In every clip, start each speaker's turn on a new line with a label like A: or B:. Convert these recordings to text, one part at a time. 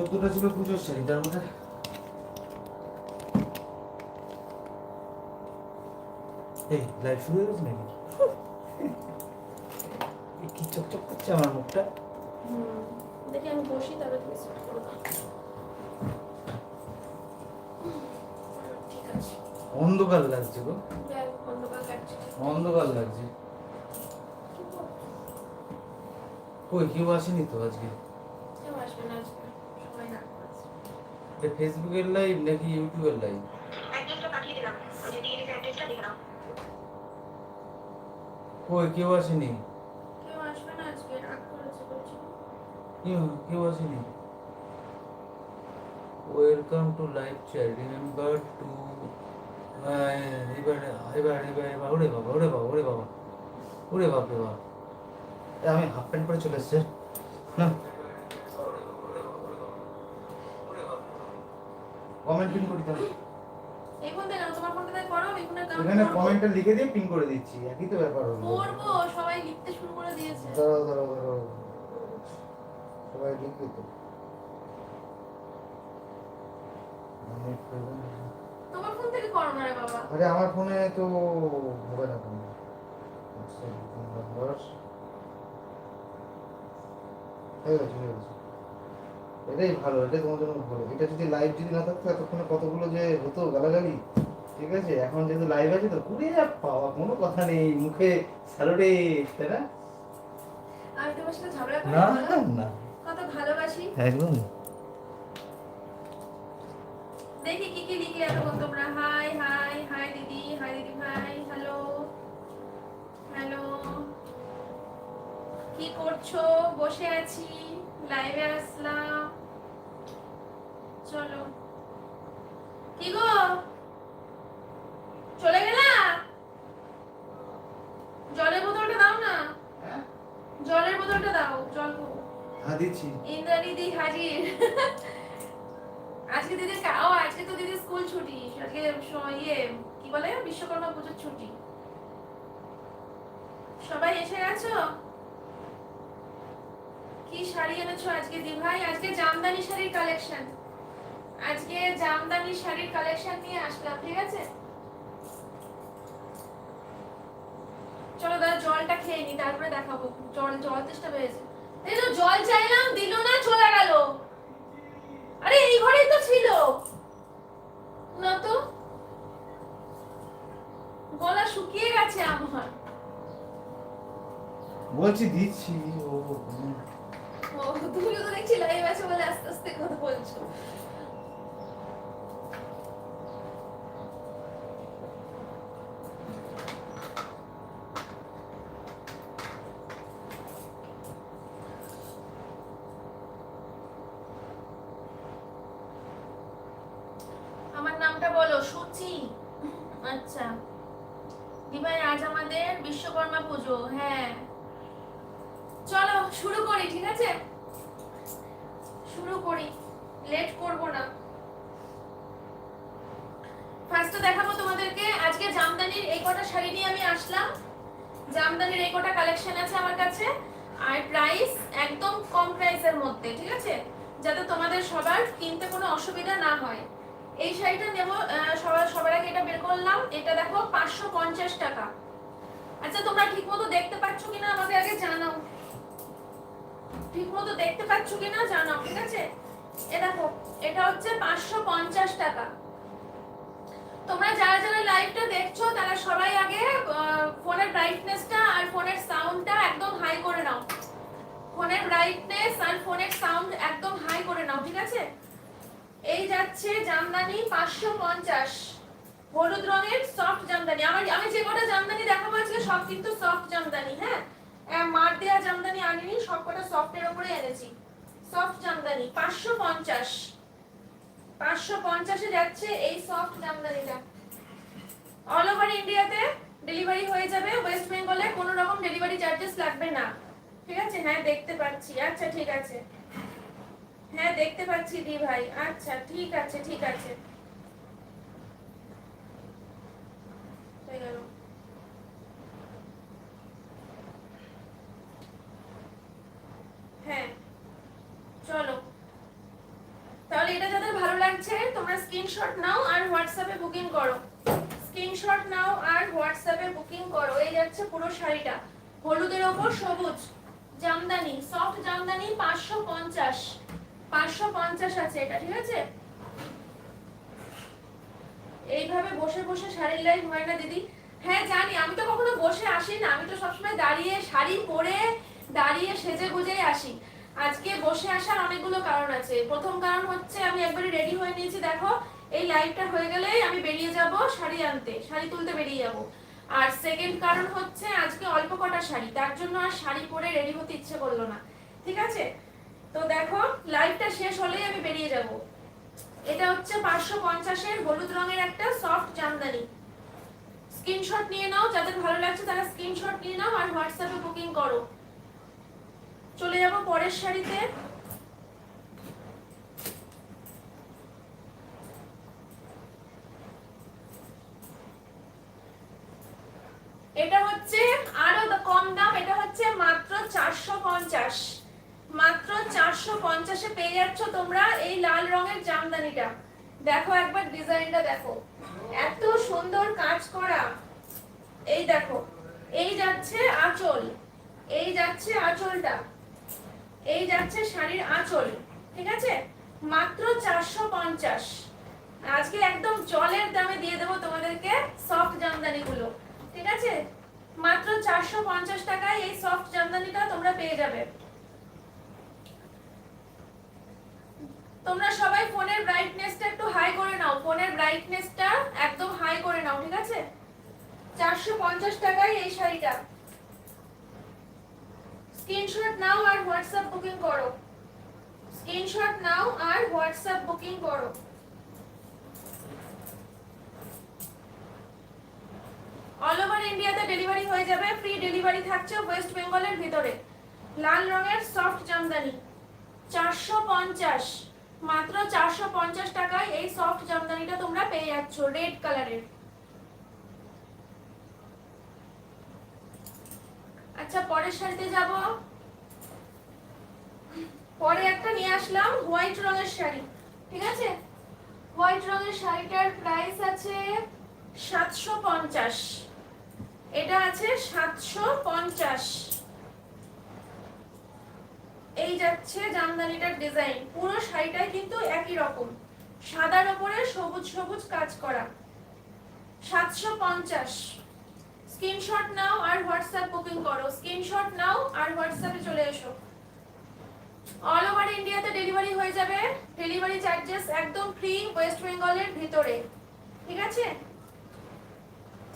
A: চোদ্দটা ছিল পুজোর শাড়ি তার মধ্যে এই লাইভ শুরু হয়ে গেছে নাকি? কি চকচক করছে আমার মুখটা?
B: দেখি আমি বসি তুমি করে।
A: অন্ধকার লাগছে গো।
B: অন্ধকার
A: লাগছে? কই কেউ আসেনি তো আজকে
B: কেউ আসবে না আজকে সবাই রাগ করেছে
A: এটা ফেসবুকের লাইভ নাকি ইউটিউবের লাইভ? কই কেউ আসেনি?
B: কেউ
A: আসেনি? Welcome to live chat remember to এবার এবার এবার এবার ওরে বাবা ওরে বাবা ওরে বাবা ওরে বাপ। রে বাপ আমি হাফ প্যান্ট পরে চলে এসছে। না কমেন্ট পিন করি তাহলে।
B: এই ফোন থেকে তোমার ফোনটা থেকে করো এই ফোনের কাম
A: এখানে কমেন্টটা লিখে দিয়ে পিন করে দিচ্ছি একই তো ব্যাপার হলো।
B: করব সবাই লিখতে শুরু করে দিয়েছে।
A: দাঁড়াও দাঁড়াও দাঁড়াও। সবাই লিখবে তো।
B: তোমার ফোন থেকে করো না রে বাবা।
A: আরে আমার ফোনে তো হবে না কোনো। নাম্বার। হয়ে গেছে হয়ে গেছে। এটাই ভালো এটাই তোমার জন্য ভালো। এটা যদি লাইভ যদি না থাকতো এতক্ষণে কতগুলো যে হতো গালাগালি ঠিক আছে? এখন যেহেতু লাইভ আছে তো কুড়ি পাওয়া কোনো কথা নেই মুখে স্যালোডে তাই না?
B: আমি তোমার সাথে ঝগড়া করি
A: না না।
B: কত ভালোবাসি।
A: একদম
B: দেখি কি কি লিখলে এতক্ষণ তোমরা। হাই হাই হাই দিদি হাই দিদি ভাই হ্যালো হ্যালো কি করছ? বসে আছি লাইভে আসলাম। চলো। কি গো? চলে গেলা? জলের বোতলটা দাও না।
A: হ্যাঁ?
B: জলের বোতলটা দাও জল।
A: হ্যাঁ দিচ্ছি।
B: ইন্দ্রাণী দি হাজির। আজকে দিদি ও আজকে তো দিদি স্কুল ছুটি। আজকে ইয়ে কি বলে? বিশ্বকর্মা পুজোর ছুটি। সবাই এসে গেছো? কি শাড়ি এনেছো আজকে দি ভাই আজকে জামদানি শাড়ির কালেকশন আজকে জামদানি শাড়ির কালেকশন নিয়ে আসলাম ঠিক আছে? চলো দাদা জলটা খেয়ে নি তারপরে দেখাবো। জল জল তেষ্টা পেয়েছে এই তো জল চাইলাম দিল না চলে গেল। আরে এই ঘরেই তো ছিল। না তো। গলা শুকিয়ে গেছে আমার।
A: বলছি দিচ্ছি ও।
B: ও তুমি তো দেখছি লাইভ আছে বলে আস্তে আস্তে কথা বলছো আমার নামটা বলো সুচি আচ্ছা দিভাই আজ আমাদের বিশ্বকর্মা পুজো হ্যাঁ চলো শুরু করি, ঠিক আছে? শুরু করি। লেট করব না। ফার্স্টে দেখাবো তোমাদেরকে। আজকে জামদানির এই কটা শাড়ি নিয়ে আমি আসলাম। জামদানির এই কটা কালেকশন আছে আমার কাছে। আর প্রাইস একদম কম প্রাইসের মধ্যে, ঠিক আছে? যাতে তোমাদের সবার কিনতে কোনো অসুবিধা না হয়। এই শাড়িটা নেব সবার সবার আগে এটা বের করলাম। এটা দেখো পাঁচশো পঞ্চাশ টাকা। আচ্ছা তোমরা ঠিক মতো দেখতে পাচ্ছ কিনা আমাকে আগে জানাও। ঠিক মতো দেখতে পাচ্ছ কিনা জানাও, ঠিক আছে? এ দেখো, এটা হচ্ছে পাঁচশো পঞ্চাশ টাকা। তোমরা যারা যারা লাইভটা দেখছ, তারা সবাই আগে ফোনের ব্রাইটনেসটা আর ফোনের সাউন্ডটা একদম হাই করে নাও। ফোনের ব্রাইটনেস আর ফোনের সাউন্ড একদম হাই করে নাও, ঠিক আছে? এই যাচ্ছে জামদানি পাঁচশো পঞ্চাশ। হলুদ রঙের সফট জামদানি। আমার, আমি যে কটা জামদানি দেখাবো আজকে, সব কিন্তু সফট জামদানি হ্যাঁ? মার দেওয়া জামদানি আনিনি সব কটা সফটের উপরে এনেছি। সফট জামদানি, পাঁচশো পঞ্চাশ। পাঁচশো পঞ্চাশে যাচ্ছে এই সফট জামদানিটা। অল ওভার ইন্ডিয়াতে ডেলিভারি হয়ে যাবে। ওয়েস্ট বেঙ্গলে কোনো রকম ডেলিভারি চার্জেস লাগবে না। ঠিক আছে? হ্যাঁ দেখতে পাচ্ছি। আচ্ছা ঠিক আছে। হ্যাঁ দেখতে পাচ্ছি দি ভাই। আচ্ছা ঠিক আছে ঠিক আছে। হয়ে গেল। হ্যাঁ চলো। স্ক্রিনশট নাও আর হোয়াটসঅ্যাপে বুকিং করো। স্ক্রিনশট নাও আর হোয়াটসঅ্যাপে বুকিং করো। এই যাচ্ছে পুরো শাড়িটা। হলুদের ওপর সবুজ, জামদানি সফট জামদানি পাঁচশো পঞ্চাশ। পাঁচশো পঞ্চাশ আছে এটা, ঠিক আছে? এইভাবে বসে বসে শাড়ির লাইভ হয় না, দিদি। হ্যাঁ জানি, আমি তো কখনো বসে আসি না আমি তো সবসময় দাঁড়িয়ে শাড়ি পরে দাঁড়িয়ে সেজে গুজেই আসি। আজকে বসে আসার অনেকগুলো কারণ আছে। প্রথম কারণ হচ্ছে, আমি একবারে রেডি হয়ে নিয়েছি, দেখো, এই লাইভটা হয়ে গেলেই আমি বেরিয়ে যাব শাড়ি আনতে, শাড়ি তুলতে বেরিয়ে যাব। আর সেকেন্ড কারণ হচ্ছে, আজকে অল্প কটা শাড়ি, তার জন্য আর শাড়ি পরে রেডি হতে ইচ্ছে করল না। ঠিক আছে? তো দেখো লাইভটা শেষ হলেই আমি বেরিয়ে যাব। এটা হচ্ছে পাঁচশো পঞ্চাশের হলুদ রঙের একটা সফট জামদানি। স্ক্রিনশট নিয়ে নাও, যাদের ভালো লাগছে তারা স্ক্রিনশট নিয়ে নাও আর হোয়াটসঅ্যাপে বুকিং করো। চলে যাব পরের শাড়িতে। এটা হচ্ছে আরও কম দাম, এটা হচ্ছে মাত্র চারশো পঞ্চাশ। মাত্র চারশো পঞ্চাশে পেয়ে যাচ্ছ তোমরা এই লাল রঙের জামদানিটা। দেখো একবার ডিজাইনটা দেখো। এত সুন্দর কাজ করা। এই দেখো, এই যাচ্ছে আঁচল। এই যাচ্ছে আঁচলটা। এই যাচ্ছে শাড়ির আঁচল, ঠিক আছে? মাত্র চারশো পঞ্চাশ। আজকে একদম জলের দামে দিয়ে দেবো তোমাদেরকে সফট জামদানি গুলো ঠিক আছে? মাত্র চারশো পঞ্চাশ টাকায় এই সফট জামদানিটা তোমরা পেয়ে যাবে। তোমরা সবাই ফোনের ব্রাইটনেসটা একটু হাই করে নাও, ফোনের ব্রাইটনেসটা একদম হাই করে নাও, ঠিক আছে? চারশো পঞ্চাশ টাকায় এই শাড়িটা। স্ক্রিনশট নাও আর হোয়াটসঅ্যাপ বুকিং করো স্ক্রিনশট নাও আর হোয়াটসঅ্যাপ বুকিং করো অল ওভার ইন্ডিয়াতে ডেলিভারি হয়ে যাবে। ফ্রি ডেলিভারি থাকছে ওয়েস্ট বেঙ্গলের ভিতরে। লাল রঙের সফট জামদানি। চারশো পঞ্চাশ। মাত্র চারশো পঞ্চাশ টাকায় এই সফট জামদানিটা তোমরা পেয়ে যাচ্ছ রেড কালারের আচ্ছা পরের শাড়িতে যাব। পরে একটা নিয়ে আসলাম হোয়াইট রঙের শাড়ি, ঠিক আছে? হোয়াইট রঙের শাড়িটার প্রাইস আছে সাতশো পঞ্চাশ। এটা আছে সাতশো পঞ্চাশ। এই যাচ্ছে জামদানিটার ডিজাইন পুরো শাড়িটাই কিন্তু একই রকম। সাদার উপরে সবুজ সবুজ কাজ করা। সাতশো পঞ্চাশ। স্ক্রিনশট নাও আর হোয়াটসঅ্যাপ বুকিং করো। স্ক্রিনশট নাও আর হোয়াটসঅ্যাপে চলে এসো। অল ওভার ইন্ডিয়াতে ডেলিভারি হয়ে যাবে। ডেলিভারি চার্জেস একদম ফ্রি ওয়েস্ট বেঙ্গলের ভিতরে। ঠিক আছে?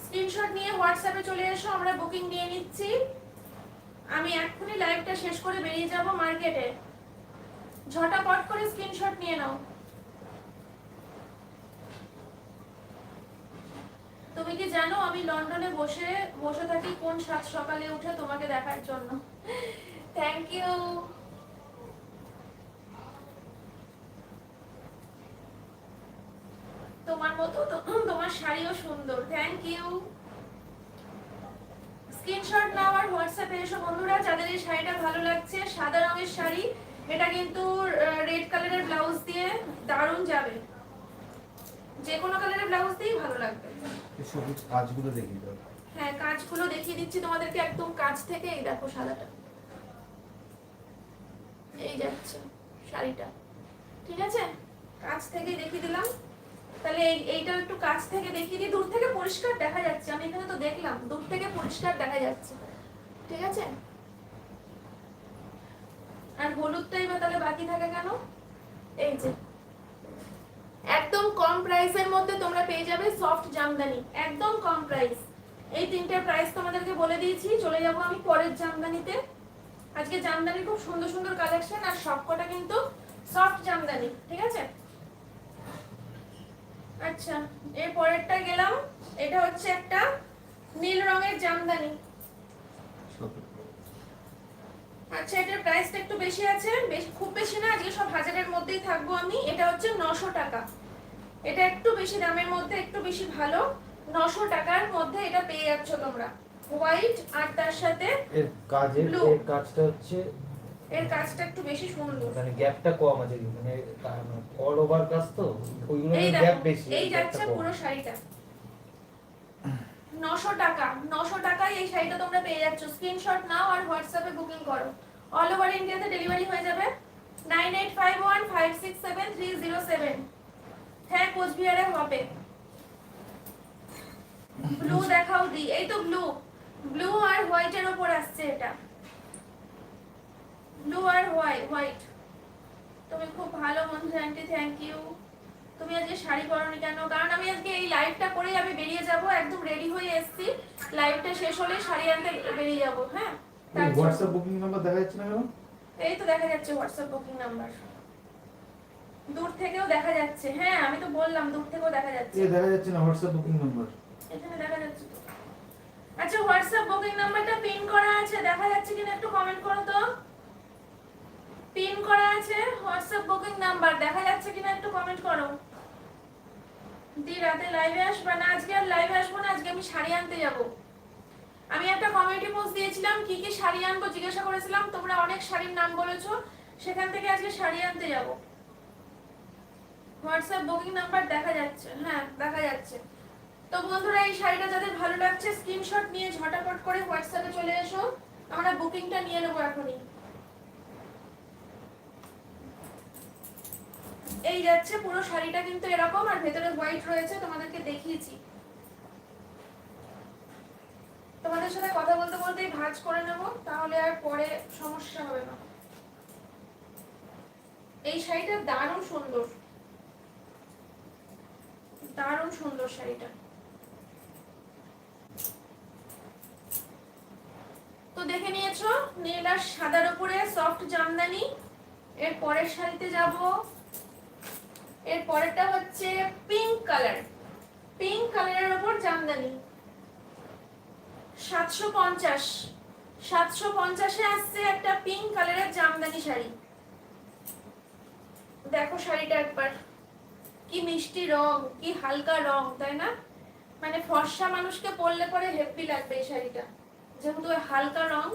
B: স্ক্রিনশট নিয়ে হোয়াটসঅ্যাপে চলে এসো, আমরা বুকিং নিয়ে নিচ্ছি। আমি এক্ষুনি লাইভটা শেষ করে বেরিয়ে যাব মার্কেটে ঝটাপট করে স্ক্রিনশট নিয়ে নাও। তুমি কি জানো আমি লন্ডনে বসে বসে থাকি কোন সাত সকালে উঠে তোমাকে দেখার জন্য? থ্যাংক ইউ তোমার মতো তোমার শাড়িও সুন্দর। থ্যাংক ইউ স্ক্রিনশট নাও আর হোয়াটসঅ্যাপে এসো বন্ধুরা, যাদের এই শাড়িটা ভালো লাগছে, সাদা রঙের শাড়ি, এটা কিন্তু রেড কালারের ব্লাউজ দিয়ে দারুণ যাবে। যে কোনো কালারের ব্লাউজ দিয়েই ভালো লাগবে।
A: সবুজ কাজগুলো দেখি দাও।
B: হ্যাঁ কাজগুলো দেখিয়ে দিচ্ছি তোমাদেরকে একদম কাছ থেকে এই দেখো সাদাটা। এই যাচ্ছে শাড়িটা। ঠিক আছে? কাছ থেকে দেখিয়ে দিলাম। তাহলে এই এইটা একটু কাছ থেকে দেখিয়ে দিই। দূর থেকে পরিষ্কার দেখা যাচ্ছে। আমি এখানে তো দেখলাম দূর থেকে পরিষ্কার দেখা যাচ্ছে। ঠিক আছে? আর হলুদটাই বা তাহলে বাকি থাকে কেন? এই যে। একদম কম প্রাইসের মধ্যে তোমরা পেয়ে যাবে সফট জামদানি, একদম কম প্রাইস। এই তিনটে প্রাইস তোমাদেরকে বলে দিয়েছি, চলে যাব আমি পরের জামদানিতে। আজকে জামদানি খুব সুন্দর সুন্দর কালেকশন আর সবকটা কিন্তু সফট জামদানি, ঠিক আছে? আচ্ছা এর পরেরটা গেলাম, এটা হচ্ছে একটা নীল রঙের জামদানি। আচ্ছা এটার প্রাইসটা একটু বেশি আছে বেশ খুব বেশি না আজকে সব হাজারের মধ্যেই থাকব আমি। এটা হচ্ছে নশো টাকা। এটা একটু বেশি দামের মধ্যে একটু বেশি ভালো। নশো টাকার মধ্যে এটা পেয়ে যাচ্ছ তোমরা। হোয়াইট আর তার সাথে
A: এর কাজের এর কাজটা হচ্ছে
B: এর কাজটা একটু বেশি সুন্দর।
A: মানে গ্যাপটা কম আছে মানে অল ওভার কাজ তো ওইগুলো গ্যাপ বেশি
B: এই যাচ্ছে পুরো শাড়িটা। নশো টাকা, নশো টাকায় এই শাড়িটা তোমরা পেয়ে যাচ্ছ। স্ক্রিনশট নাও আর হোয়াটসঅ্যাপে বুকিং করো। অল ওভার ইন্ডিয়াতে ডেলিভারি হয়ে যাবে। Nine eight five one five six seven three zero seven হ্যাঁ কোচবিহারে হবে। ব্লু দেখাও দি। এই তো ব্লু ব্লু আর হোয়াইটের ওপর আসছে এটা। ব্লু আর হোয়াইট হোয়াইট তুমি খুব ভালো বন্ধু আন্টি থ্যাংক ইউ তুমি আজকে শাড়ি পরনি কেন? কারণ আমি আজকে এই লাইভটা করেই আমি বেরিয়ে যাব একদম রেডি হয়ে এসেছি। লাইভটা শেষ হলে শাড়ি আনতে বেরিয়ে যাব হ্যাঁ?
C: হোয়াটসঅ্যাপ বুকিং নাম্বার দেখা যাচ্ছে না কেন?
B: এই তো দেখা যাচ্ছে হোয়াটসঅ্যাপ বুকিং নাম্বার দূর থেকেও দেখা যাচ্ছে হ্যাঁ আমি তো বললাম দূর থেকেও দেখা যাচ্ছে।
C: এ দেখা যাচ্ছে না হোয়াটসঅ্যাপ বুকিং নাম্বার
B: এখানে দেখা যাচ্ছে তো। আচ্ছা হোয়াটসঅ্যাপ বুকিং নাম্বারটা পিন করা আছে দেখা যাচ্ছে কিনা একটু কমেন্ট করো তো। পিন করা আছে হোয়াটসঅ্যাপ বুকিং নাম্বার দেখা যাচ্ছে কিনা একটু কমেন্ট করো। দি রাতে লাইভে আসবে না? আজকে আর লাইভে আসব না, আজকে আমি শাড়ি আনতে যাব। আমি একটা কমিউনিটি পোস্ট দিয়েছিলাম, কি কি শাড়ি আনব জিজ্ঞাসা করেছিলাম, তোমরা অনেক শাড়ির নাম বলেছ, সেখান থেকে আজকে শাড়ি আনতে যাব। হোয়াটসঅ্যাপ বুকিং নাম্বার দেখা যাচ্ছে হ্যাঁ দেখা যাচ্ছে। তো বন্ধুরা, এই শাড়িটা যাদের ভালো লাগছে স্ক্রিনশট নিয়ে ঝটাপট করে হোয়াটসঅ্যাপে চলে এসো। আমরা বুকিংটা নিয়ে নেব এখনই। এই যাচ্ছে, পুরো শাড়িটা কিন্তু এরকম, আর ভেতরে হোয়াইট রয়েছে, তোমাদেরকে দেখিয়েছি। তোমাদের সাথে কথা বলতে বলতেই ভাঁজ করে নেব, তাহলে আর পরে সমস্যা হবে না। এই শাড়িটা দারুণ সুন্দর। দারুণ সুন্দর শাড়িটা। তো দেখে নিয়েছো, নীল আর সাদার উপরে সফট জামদানি। এর পরের শাড়িতে যাব। এর পরেরটা হচ্ছে পিঙ্ক কালার পিঙ্ক কালারের উপর জামদানি। সাতশো পঞ্চাশ। সাতশো পঞ্চাশে আসছে একটা পিঙ্ক কালারের জামদানি শাড়ি। দেখো শাড়িটা একবার। কি মিষ্টি রং, কি হালকা রং, তাই না? মানে ফর্সা মানুষকে পরলে পরে হেভি লাগবে এই শাড়িটা। যেহেতু হালকা রং,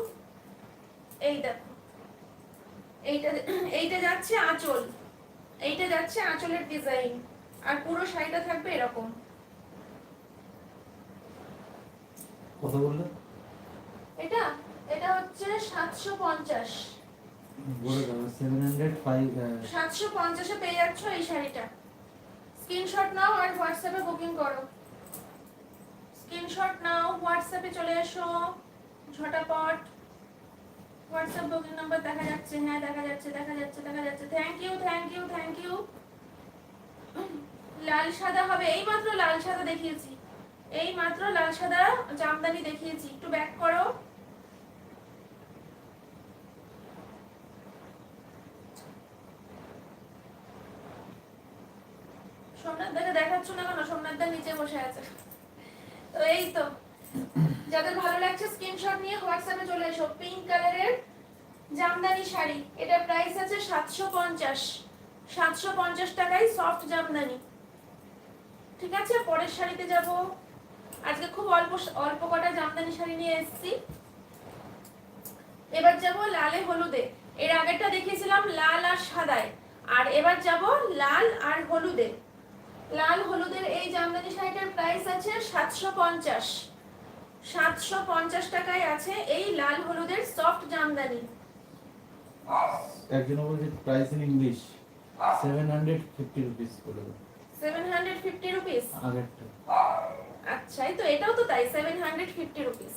B: এই দেখো। এইটা এইটা যাচ্ছে আঁচল। এইটা যাচ্ছে আঁচলের ডিজাইন আর পুরো শাড়িটা থাকবে এরকম।
C: কথা বললে?
B: এটা এটা হচ্ছে সাতশো পঞ্চাশ।
C: বলে দাও সেভেন হান্ড্রেড ফাইভ
B: পঞ্চাশে পেয়ে যাচ্ছ এই শাড়িটা। স্ক্রিনশট নাও আর হোয়াটসঅ্যাপে বুকিং করো। স্ক্রিনশট নাও হোয়াটসঅ্যাপে চলে এসো ঝটাপট। হোয়াটসঅ্যাপ বুকিং নাম্বার দেখা যাচ্ছে হ্যাঁ দেখা যাচ্ছে দেখা যাচ্ছে দেখা যাচ্ছে। Thank you thank you thank you লাল সাদা হবে, এই মাত্র লাল সাদা দেখিয়েছি। এই মাত্র লাল সাদা জামদানি দেখিয়েছি। একটু ব্যাক করো। সোমনাথ দাকে দেখাচ্ছ না কেন? সোমনাথ দা নিচে বসে আছে। তো এই তো। যাদের ভালো লাগছে স্ক্রিনশট নিয়ে হোয়াটসঅ্যাপে চলে এসো। পিঙ্ক কালারের জামদানি শাড়ি। এটা প্রাইস আছে সাতশো পঞ্চাশ। সাতশো পঞ্চাশ টাকায় সফট জামদানি। ঠিক আছে? পরের শাড়িতে যাব। আজকে খুব অল্প অল্প কটা জামদানি শাড়ি নিয়ে এসেছি। এবার যাব লালে হলুদে। এর আগেরটা দেখিয়েছিলাম লাল আর সাদায়। আর এবার যাব লাল আর হলুদে। লাল হলুদের এই জামদানি শাড়িটার প্রাইস আছে সাতশো পঞ্চাশ। সাতশো পঞ্চাশ টাকায় আছে এই লাল হলুদের সফট জামদানি।
C: একজন বলছে price in English seven hundred fifty rupees
B: hundred fifty rupees
C: আগেরটা।
B: আচ্ছা এই তো এটাও তো তাই সেভেন হান্ড্রেড ফিফটি রুপিস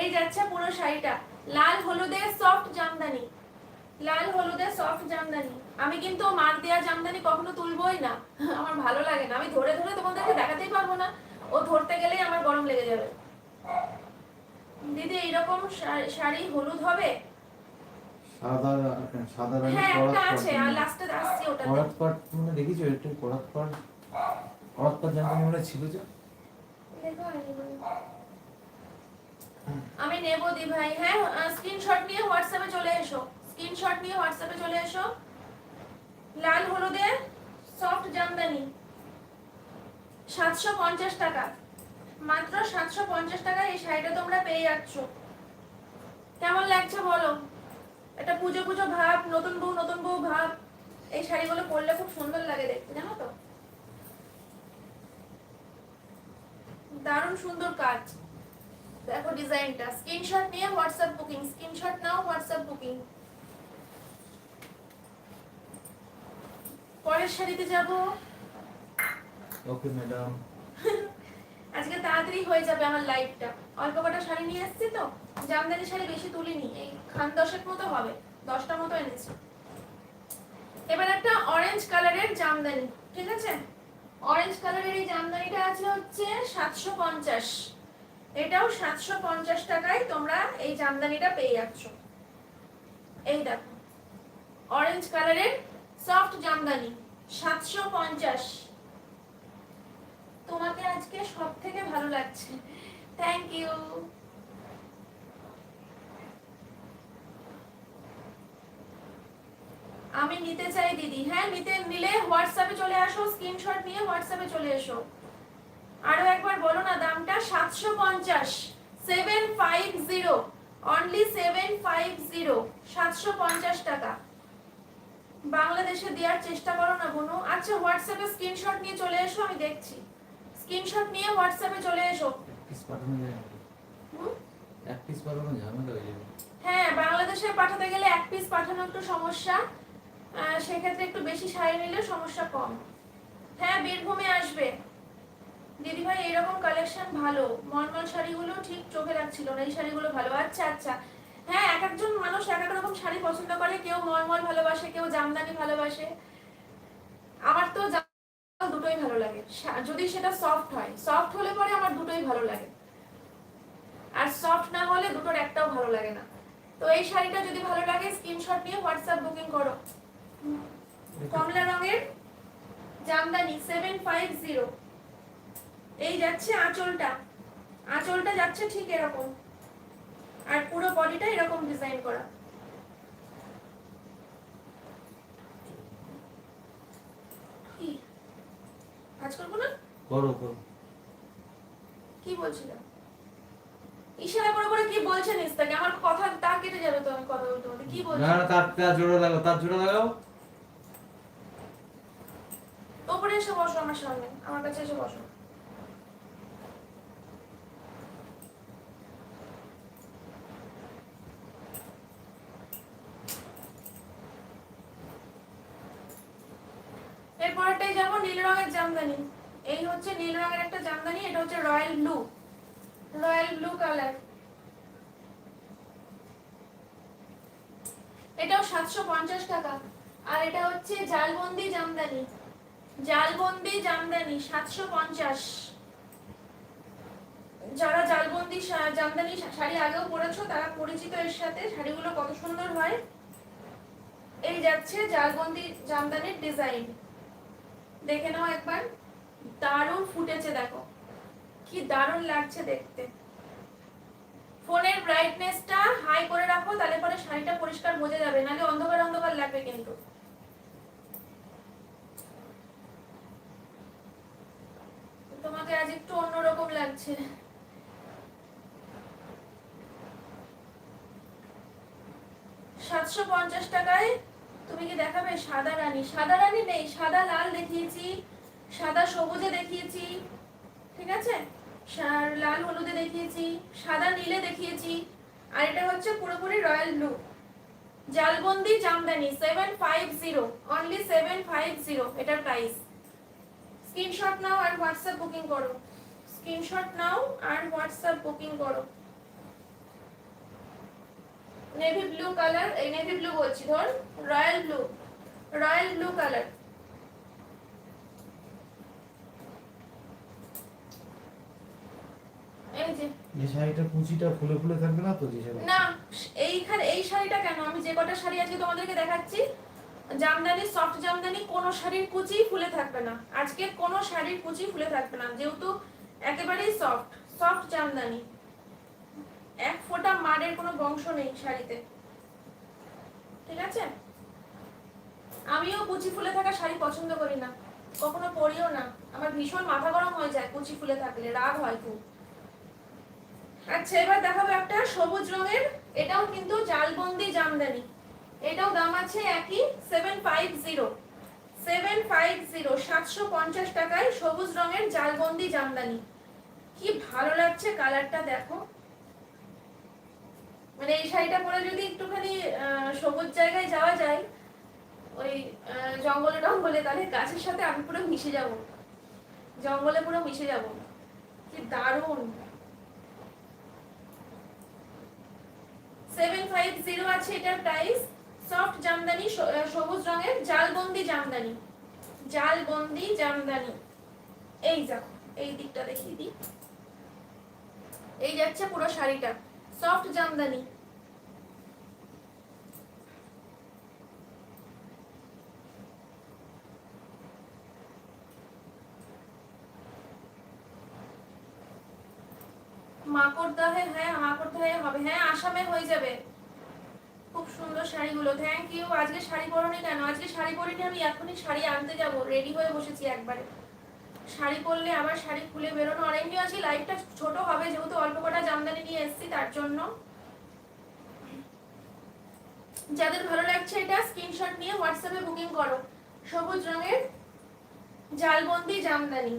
B: এই যাচ্ছে পুরো শাড়িটা। লাল হলুদের সফট জামদানি। লাল হলুদের সফট জামদানি। আমি কিন্তু মার দেওয়া জামদানি কখনো তুলবই না। আমার ভালো লাগে না। আমি ধরে ধরে তোমাদেরকে দেখাতেই পারব না। ও ধরতে গেলেই আমার গরম লেগে যাবে। দিদি এইরকম শাড়ি হলুদ হবে?
C: সাদা সাদা
B: হ্যাঁ একটা আছে আর লাস্টে আসছি ওটাতে।
C: করাত পাট মানে দেখেছ একটু করাত পাট করাত পাট জানতে মনে ছিল যে।
B: দেখো আইনি বলে। আমি নেব দি ভাই হ্যাঁ স্ক্রিনশট নিয়ে হোয়াটসঅ্যাপে চলে এসো। স্ক্রিনশট নিয়ে হোয়াটসঅ্যাপে চলে এসো। লাল হলুদের সফট জামদানি। সাতশো পঞ্চাশ টাকা। মাত্র সাতশো পঞ্চাশ টাকায় এই শাড়িটা তোমরা পেয়ে যাচ্ছ। কেমন লাগছে বলো? একটা পুজো পুজো ভাব, নতুন বউ নতুন বউ ভাব। এই শাড়িগুলো পরলে খুব সুন্দর লাগে দেখতে, জানো তো? দারুণ সুন্দর কাজ। দেখো ডিজাইনটা। স্ক্রিনশট নিয়ে হোয়াটসঅ্যাপ বুকিং। স্ক্রিনশট নাও, হোয়াটসঅ্যাপ বুকিং। পরের শাড়িতে যাব।
C: ওকে ম্যাডাম
B: আজকে তাড়াতাড়ি হয়ে যাবে আমার লাইফটা অল্প কটা শাড়ি নিয়ে এসেছি তো, জামদানি শাড়ি বেশি তুলিনি, এই খান দশেক মতো হবে, দশটা মতো এনেছি। এবার একটা অরেঞ্জ কালারের জামদানি, ঠিক আছে? অরেঞ্জ কালারের এই জামদানিটা আছে হচ্ছে সাতশো পঞ্চাশ। এটাও সাতশো পঞ্চাশ টাকায় তোমরা এই জামদানিটা পেয়ে যাচ্ছ। এই দেখো অরেঞ্জ কালারের সফট জামদানি, সাতশো পঞ্চাশ। তোমাকে আজকে সব থেকে ভালো লাগছে। থ্যাংক ইউ আমি নিতে চাই দিদি। হ্যাঁ নিতে, নিলে হোয়াটসঅ্যাপে চলে আসো, স্ক্রিনশট নিয়ে হোয়াটসঅ্যাপে চলে এসো। আরও একবার বলো না, দামটা সাতশো পঞ্চাশ। Seven five zero only seven five zero সাতশো পঞ্চাশ টাকা। বাংলাদেশে দেওয়ার চেষ্টা করো না বোনো আচ্ছা হোয়াটসঅ্যাপে স্ক্রিনশট নিয়ে চলে এসো, আমি দেখছি। স্ক্রিনশট নিয়ে হোয়াটসঅ্যাপে চলে এসো।
C: এক পিস পাঠানো যায় নাকি?
B: হুম?
C: এক পিস পাঠানো ঝামেলা হয়ে যাবে।
B: হ্যাঁ বাংলাদেশে পাঠাতে গেলে এক পিস পাঠানো একটু সমস্যা। সেক্ষেত্রে একটু বেশি শাড়ি নিলে সমস্যা কম। হ্যাঁ বীরভূমে আসবে। দিদি ভাই এরকম কালেকশন ভালো। মলমল শাড়িগুলো ঠিক চোখে লাগছিল না। এই শাড়িগুলো ভালো। আচ্ছা আচ্ছা। হ্যাঁ এক একজন মানুষ এক এক রকম শাড়ি পছন্দ করে। কেউ মলমল ভালোবাসে কেউ জামদানি ভালোবাসে। আমার তো দুটোই ভালো লাগে। যদি সেটা সফট হয় সফট হলে পরে আমার দুটোই ভালো লাগে। আর সফট না হলে দুটোর একটাও ভালো লাগে না। তো এই শাড়িটা যদি ভালো লাগে স্ক্রিনশট নিয়ে হোয়াটসঅ্যাপ বুকিং করো। কমলা রঙের জামদানি সেভেন ফাইভ জিরো এই যাচ্ছে আঁচলটা। আঁচলটা যাচ্ছে ঠিক এরকম। আর পুরো বডিটা এরকম ডিজাইন করা। আজ করব না?
C: করো করো।
B: কি বলছিলাম ইশারা করে করে কি বলছেন ইস্তাকে আমার কথা তা কেটে যাবে তো আমি কথা বলতে বলতে। কি
C: না
B: বলছেন
C: না তার তার জোরে লাগাও তার জোরে লাগাও।
B: ওপরে এসে বসো আমার সামনে আমার কাছে এসে বসো। এরপরটাই যাব, নীল রঙের জামদানি। এই হচ্ছে নীল রঙের একটা জামদানি, এটা হচ্ছে royal blue. Royal blue colour. এটাও সাতশো পঞ্চাশ টাকা। আর এটা হচ্ছে জালবন্দি জামদানি। জালবন্দি জামদানি, সাতশো পঞ্চাশ। যারা জালবন্দি জামদানি শাড়ি আগেও পরেছো, তারা পরিচিত এর সাথে শাড়িগুলো কত সুন্দর হয়। এই যাচ্ছে জালবন্দি জামদানির ডিজাইন। দেখে নাও একবার। দারুণ ফুটেছে, দেখো। কি দারুণ লাগছে দেখতে। ফোনের ব্রাইটনেসটা হাই করে রাখো, তাহলে পরে শাড়িটা পরিষ্কার বোঝা যাবে। নাহলে অন্ধকার অন্ধকার লাগবে কিন্তু। তোমাকে আজ একটু অন্যরকম লাগছে। সাতশো পঞ্চাশ টাকায় তুমি দেখাবে সাদা রানী। সাদা রানী নেই, সাদা লাল দেখিয়েছি, সাদা সবুজে দেখিয়েছি, ঠিক আছে? লাল হলুদে দেখিয়েছি, সাদা নীলে দেখিয়েছি, আর এটা হচ্ছে পুরোপুরি রয়্যাল ব্লু। জালবন্দি Jamdani seven five zero only seven five zero এটার প্রাইস স্ক্রিনশট নাও আর হোয়াটসঅ্যাপ বুকিং করো। স্ক্রিনশট নাও আর হোয়াটসঅ্যাপ বুকিং করো। নেভি ব্লু কালার এই নেভি ব্লু বলছি ধর royal blue royal blue colour এই যে।
A: এই শাড়িটা কুচিটা ফুলে ফুলে থাকবে না তো যে শাড়ি?
B: না এইখানে এই শাড়িটা কেন? আমি যে কটা শাড়ি আজকে তোমাদেরকে দেখাচ্ছি জামদানি সফট জামদানি কোনো শাড়ির কুচি ফুলে থাকবে না। আজকে কোনো শাড়ির কুচি ফুলে থাকবে না যেহেতু একেবারেই সফট সফট জামদানি। এক ফোঁটা মারের কোনো বংশ নেই শাড়িতে। ঠিক আছে? আমিও কুচি ফুলে থাকা শাড়ি পছন্দ করি না। কখনো পরিও না। আমার ভীষণ মাথা গরম হয়ে যায় কুচি ফুলে থাকলে, রাগ হয় খুব। আচ্ছা এবার দেখাবো একটা সবুজ রঙের। এটাও কিন্তু জালবন্দি জামদানি। এটাও দাম আছে একই seven five zero. Seven five zero, সাতশো পঞ্চাশ টাকায় সবুজ রঙের জালবন্দি জামদানি। কি ভালো লাগছে কালারটা দেখো। মানে এই শাড়িটা পরে যদি একটুখানি সবুজ জায়গায় যাওয়া যায়, ওই জঙ্গলে টঙ্গলে, তাহলে গাছের সাথে আমি পুরো মিশে যাব। জঙ্গলে পুরো মিশে যাব। কি দারুণ। সেভেন ফাইভ জিরো আছে এটার প্রাইস সফট জামদানি সবুজ রঙের, জালবন্দি জামদানি। জালবন্দি জামদানি। এই দেখো, এই দিকটা দেখিয়ে দিই। এই যাচ্ছে পুরো শাড়িটা। সফট জামদানি মাকড়দাহে হ্যাঁ মাকড়দাহে হবে। হ্যাঁ আসামে হয়ে যাবে। খুব সুন্দর শাড়িগুলো। থ্যাংক ইউ আজকে শাড়ি পরনি কেন? আজকে শাড়ি পরিনি আমি, এখনই শাড়ি আনতে যাব। রেডি হয়ে বসেছি একবারে। শাড়ি পরলে আবার শাড়ি খুলে বেরোনো। আর এমনি আজকে লাইফটা ছোট হবে যেহেতু অল্প কটা জামদানি নিয়ে এসেছি, তার জন্য। যাদের ভালো লাগছে এটা স্ক্রিনশট নিয়ে হোয়াটসঅ্যাপে বুকিং করো। সবুজ রঙের জালবন্দি জামদানি।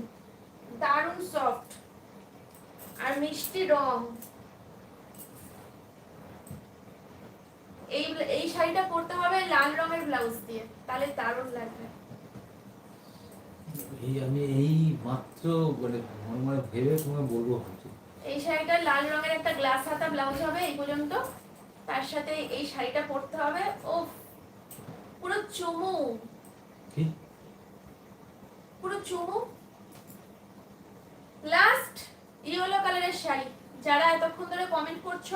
B: দারুণ সফট আর মিষ্টি রং। এই এই শাড়িটা পরতে হবে লাল রঙের ব্লাউজ দিয়ে, তাহলে দারুণ লাগবে।
C: এই আমি এই মাত্র মানে মনে মনে ভেবে তোমাকে বলব ভাবছি।
B: এই শাড়িটা লাল রঙের একটা গ্লাস হাতা ব্লাউজ হবে এই পর্যন্ত। তার সাথে এই শাড়িটা পরতে হবে। ও পুরো চুমু।
C: ঠিক
B: পুরো চুমু। লাস্ট ইয়েলো কালারের শাড়ি। যারা এতক্ষণ ধরে কমেন্ট করছ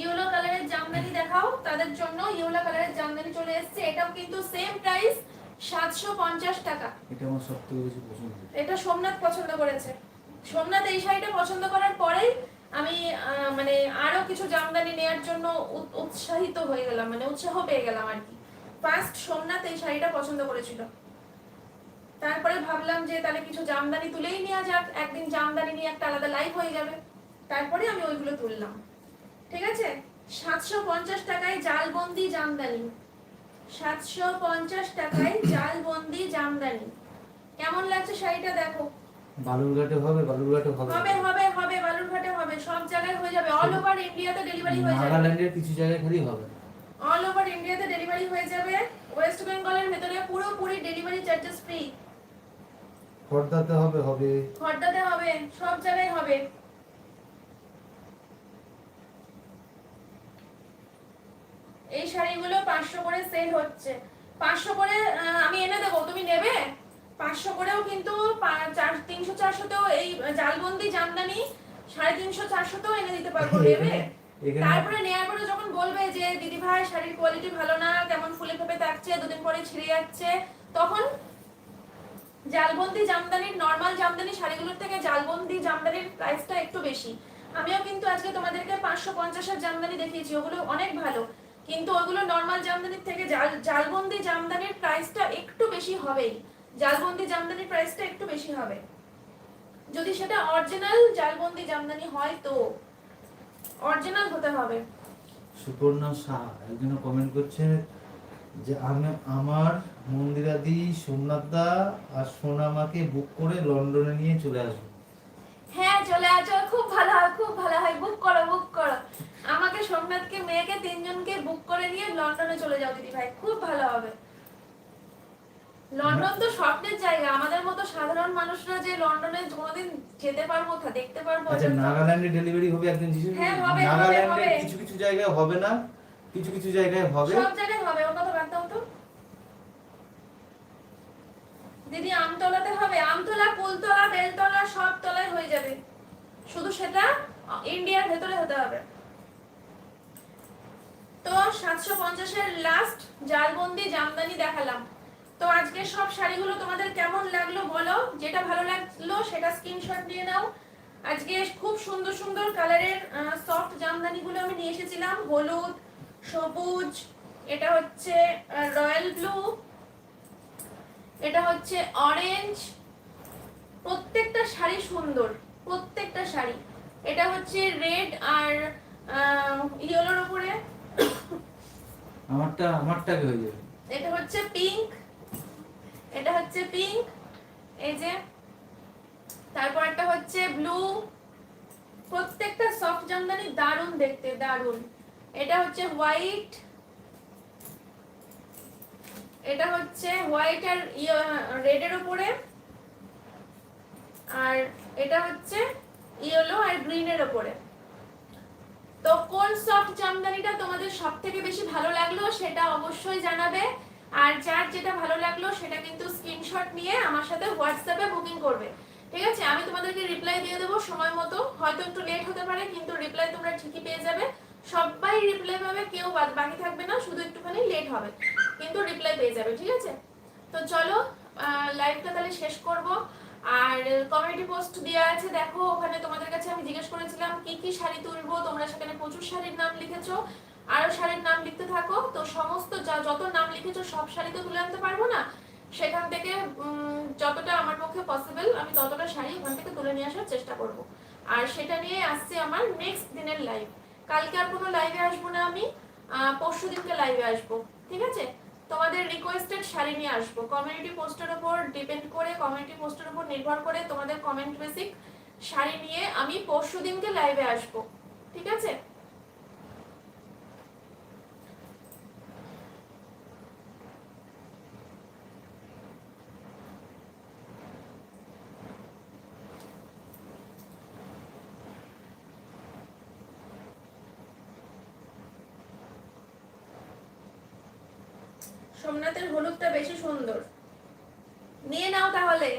B: ইয়েলো কালারের জামদানি দেখাও। তাদের জন্য ইয়েলো কালারের জামদানি চলে এসেছে। এটাও কিন্তু সেম প্রাইস সাতশো পঞ্চাশ টাকা।
C: এটা আমার সব থেকে বেশি পছন্দ।
B: এটা সোমনাথ পছন্দ করেছে। সোমনাথ এই শাড়িটা পছন্দ করার পরেই আমি মানে আরও কিছু জামদানি নেয়ার জন্য উৎসাহিত হয়ে গেলাম মানে উৎসাহ পেয়ে গেলাম আর কি। ফার্স্ট সোমনাথ এই শাড়িটা পছন্দ করেছিল। তারপরে ভাবলাম যে তাহলে কিছু জামদানি তুলেই নেওয়া যাক একদিন জামদানি নিয়ে একটা আলাদা লাইভ হয়ে যাবে। তারপরে আমি ওইগুলো তুললাম। ঠিক আছে? সাতশো পঞ্চাশ টাকায় জালবন্দি জামদানি। সাতশো পঞ্চাশ টাকায় জালবন্দি জামদানি। কেমন লাগছে শাড়িটা দেখো?
C: বালুরঘাটে হবে বালুরঘাটে হবে।
B: হবে হবে হবে বালুরঘাটে হবে সব জায়গায় হয়ে যাবে। অল ওভার ইন্ডিয়াতে ডেলিভারি হয়ে যাবে।
C: নাগাল্যান্ডের কিছু জায়গায় খালি হবে।
B: অল ওভার ইন্ডিয়াতে ডেলিভারি হয়ে যাবে। ওয়েস্ট বেঙ্গলের ভেতরে পুরোপুরি ডেলিভারি চার্জেস ফ্রি
C: খর্দাতে হবে হবে।
B: খড়দাতে হবে সব জায়গায় হবে। এই শাড়িগুলো পাঁচশো করে সেল হচ্ছে। পাঁচশো করে আমি এনে দেবো তুমি নেবে? পাঁচশো করেও কিন্তু চার তিনশো চারশোতেও এই জালবন্দি জামদানি সাড়ে তিনশো চারশোতেও এনে দিতে পারব নেবে? তারপরে নেয়ার পরে যখন বলবে যে দিদি ভাই শাড়ির কোয়ালিটি ভালো না কেমন ফুলে ফেপে থাকছে দুদিন পরে ছিঁড়ে যাচ্ছে তখন জালবন্দি জামদানির নর্মাল জামদানি শাড়িগুলোর থেকে জালবন্দি জামদানির প্রাইসটা একটু বেশি। আমিও কিন্তু আজকে তোমাদেরকে পাঁচশো পঞ্চাশের জামদানি দেখিয়েছি ওগুলো অনেক ভালো। কিন্তু ওগুলো নর্মাল জামদানির থেকে জাল জালবন্দি জামদানির প্রাইসটা একটু বেশি হবেই। জালবন্দি জামদানির প্রাইসটা একটু বেশি হবে। যদি সেটা অরিজিনাল জালবন্দি জামদানি হয় তো অরিজিনাল হতে হবে।
C: সুপর্ণা শাহ একজন কমেন্ট করছে যে আমি আমার মন্দিরাদি সোমনাথ দা আর সোনামাকে বুক করে লন্ডনে নিয়ে চলে আসব।
B: হ্যাঁ চলে আসো। খুব ভালো হয় বুক করো বুক করো আমাকে সোমনাথকে মেয়েকে তিনজনকে বুক করে নিয়ে লন্ডনে চলে যাও দিদি ভাই খুব ভালো হবে লন্ডন তো স্বপ্নের জায়গা। আমাদের মতো সাধারণ মানুষরা যে লন্ডনে কোনোদিন যেতে পারব তা দেখতে পারব।
C: আচ্ছা নাগাল্যান্ডে ডেলিভারি হবে জিজ্ঞেস করছে।
B: হ্যাঁ, হবে,
C: নাগাল্যান্ডে কিছু কিছু জায়গায় হবে না? কিছু কিছু জায়গায় হবে?
B: সব জায়গায় হবে। ওর কথা বাদ দাও তো। দিদি আমতলাতে হবে। আমতলা কুলতলা বেলতলা সব তলায় হয়ে যাবে। শুধু সেটা ইন্ডিয়ার ভেতরে হতে হবে। তো সাতশো পঞ্চাশের লাস্ট জালবন্দি জামদানি দেখালাম। তো আজকে সব শাড়িগুলো তোমাদের কেমন লাগল বলো? যেটা ভালো লাগল সেটা স্ক্রিনশট নিয়ে নাও। আজকে খুব সুন্দর সুন্দর কালারের সফট জামদানিগুলো আমি নিয়ে এসেছিলাম। হলুদ সবুজ এটা হচ্ছে রয়্যাল ব্লু এটা হচ্ছে অরেঞ্জ প্রত্যেকটা শাড়ি সুন্দর প্রত্যেকটা শাড়ি। এটা হচ্ছে রেড আর ইয়েলোর উপরে
C: আমারটা আমারটাকে হয়ে যাবে?
B: এটা হচ্ছে পিঙ্ক এটা হচ্ছে পিঙ্ক এই যে তারপর একটা হচ্ছে ব্লু প্রত্যেকটা সফট জামদানি দারুণ দেখতে, দারুণ। এটা হচ্ছে হোয়াইট এটা হচ্ছে হোয়াইট আর রেডের উপরে, আর এটা হচ্ছে ইয়েলো আর গ্রিনের উপরে। তো কোন সফট জামদানিটা তোমাদের সব থেকে বেশি ভালো লাগল সেটা অবশ্যই জানাবে। আর যার যেটা ভালো লাগল সেটা কিন্তু স্ক্রিনশট নিয়ে আমার সাথে হোয়াটসঅ্যাপে বুকিং করবে। ঠিক আছে? আমি তোমাদেরকে রিপ্লাই দিয়ে দেবো সময় মতো। হয়তো একটু লেট হতে পারে, কিন্তু রিপ্লাই তোমরা ঠিকই পেয়ে যাবে। সবাই রিপ্লাই পাবে, কেউ বাকি থাকবে না, শুধু একটুখানি লেট হবে। কিন্তু রিপ্লাই পেয়ে যাবে, ঠিক আছে? তো চলো লাইভটা তাহলে শেষ করব। আর কমিউনিটি পোস্ট দেওয়া আছে, দেখো, ওখানে তোমাদের কাছে আমি জিজ্ঞেস করেছিলাম, কি কি শাড়ি তুলবো? তোমরা সেখানে প্রচুর শাড়ির নাম লিখেছো। আরও শাড়ির নাম লিখতে থাকো। তো সমস্ত যা যত নাম লিখেছো, সব শাড়ি তো তুলে আনতে পারব না? সেখান থেকে যতটা আমার পক্ষে পসিবল আমি ততটা শাড়ি ওখান থেকে তুলে নিয়ে আসার চেষ্টা করব। আর সেটা নিয়ে আসছে আমার নেক্সট দিনের লাইভ কালকে আর কোনো লাইভে আসব না আমি পরশু দিনকে লাইভে আসব, ঠিক আছে? তোমাদের রিকোয়েস্টেড শাড়ি নিয়ে আসব। কমিউনিটি পোস্টের উপর ডিপেন্ড করে কমিউনিটি পোস্টের উপর নির্ভর করে তোমাদের কমেন্ট বেসিক শাড়ি নিয়ে আমি পরশু দিনকে লাইভে আসব, ঠিক আছে? সোমনাথের হলুদটা বেশি সুন্দর। নিয়ে নাও তাহলে।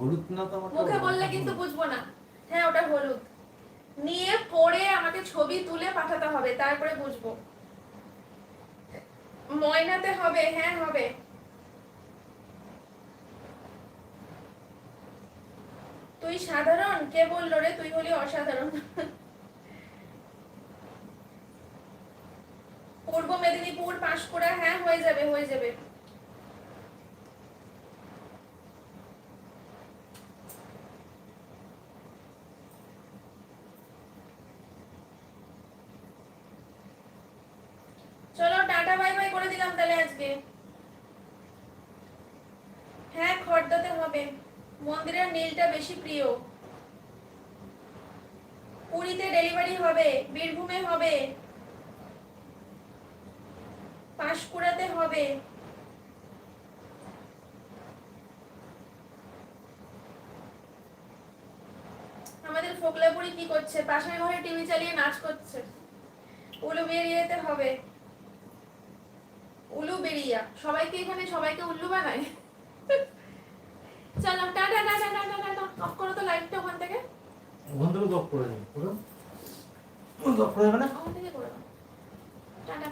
C: হলুদ না তো
B: মুখে বললে কিন্তু বুঝব না। হ্যাঁ ওটা হলুদ। নিয়ে পরে আমাকে ছবি তুলে পাঠাতে হবে তারপরে বুঝব। ময়নাতে হবে হ্যাঁ হবে। তুই সাধারণ? কে বলল রে? তুই হলি অসাধারণ। যাবে হয়ে যাবে। চলো টাটা, বাই বাই করে দিলাম তাহলে আজকে। হ্যাঁ খড়দাতে হবে। মন্দিরের নীলটা বেশি প্রিয়। পুরীতে ডেলিভারি হবে, বীরভূমে হবে। পাঁশকুড়াতে হবে। আমাদের ফোকলাপুরি কি করছে? পাশের ঘরে টিভি চালিয়ে নাচ করছে। উলু বেরিয়েতে হবে। উলু বেরিয়া। সবাইকে এখানে? সবাইকে উল্লু বানায়? চলো tata tata tata tata off করো তো লাইটটা ওখান থেকে।
C: ওখান থেকে দপ করে দেবো পুরো করে না?
B: ওখান থেকে করে দাও। টাটা